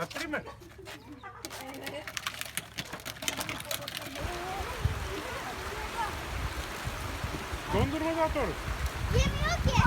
Kattırayım mı? Dondurma da atarız. Yemiyor ki.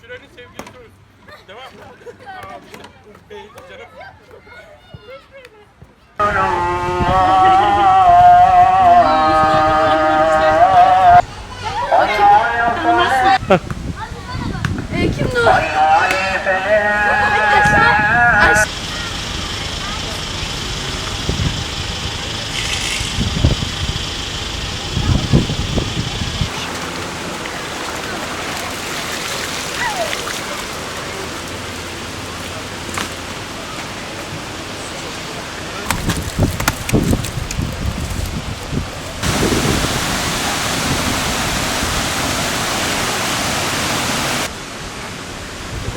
Şuranın sevgilisi olsun. Devam. Bey, canım. Kimdi o?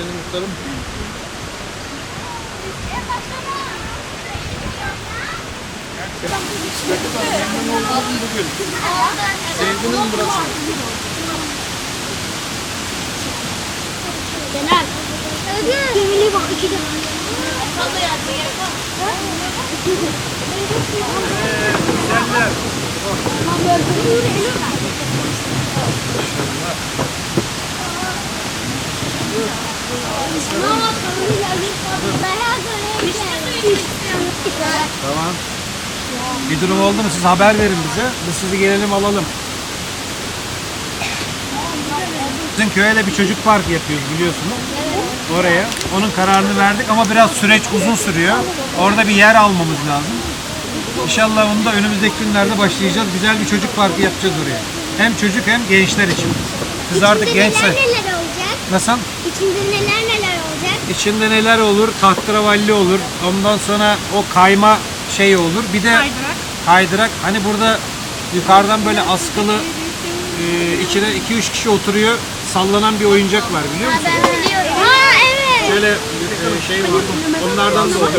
Efendim muhtarım. Memnun oldum bugün. Sevginin burası. Genel. Cemile bak iki de. Vallahi yazdı Tamam. Bir durum oldu mu siz haber verin bize. Biz sizi gelelim alalım. Bizim köye de bir çocuk parkı yapıyoruz biliyorsunuz. Oraya. Onun kararını verdik ama biraz süreç uzun sürüyor. Orada bir yer almamız lazım. İnşallah onu da önümüzdeki günlerde başlayacağız. Güzel bir çocuk parkı yapacağız oraya. Hem çocuk hem gençler için. Siz artık gençse. Nasıl? İçinde neler neler olacak? İçinde neler olur? Tahtıravalli olur. Ondan sonra o kayma şey olur. Bir de kaydırak. Hani burada yukarıdan böyle askılı e, içine 2-3 kişi oturuyor. Sallanan bir oyuncak var biliyor musun? Ben biliyorum. Ha evet. Şöyle e, şey var. Onlardan da olur.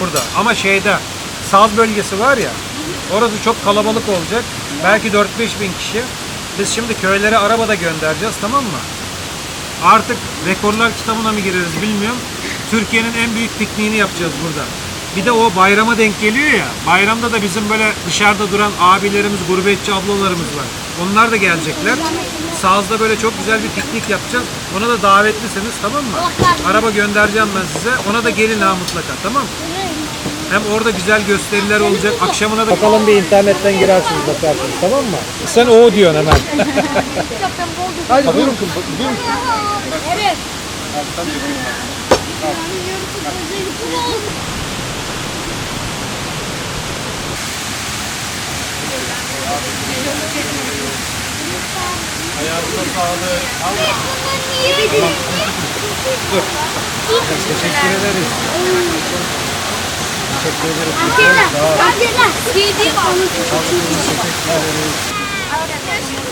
Burada. Ama şeyde saz bölgesi var ya. Orası çok kalabalık olacak. Belki 4-5 bin kişi. Biz şimdi köylere arabada göndereceğiz tamam mı? Artık rekorlar kitabına mı gireriz bilmiyorum. Türkiye'nin en büyük pikniğini yapacağız burada. Bir de o bayrama denk geliyor ya. Bayramda da bizim böyle dışarıda duran abilerimiz, gurbetçi ablalarımız var. Onlar da gelecekler. Sazda böyle çok güzel bir piknik yapacağız. Ona da davetlisiniz tamam mı? Araba göndereceğim ben size. Ona da gelin ha mutlaka tamam mı? Hem orada güzel gösteriler olacak. Akşamına da bakalım bir internetten girersiniz bakarsınız tamam mı? Sen o diyorsun hemen. Hadi buyurun. Buyurun. Evet. Ayağınıza sağlık. Ederiz. Teşekkür ederiz. Arkadaşlar,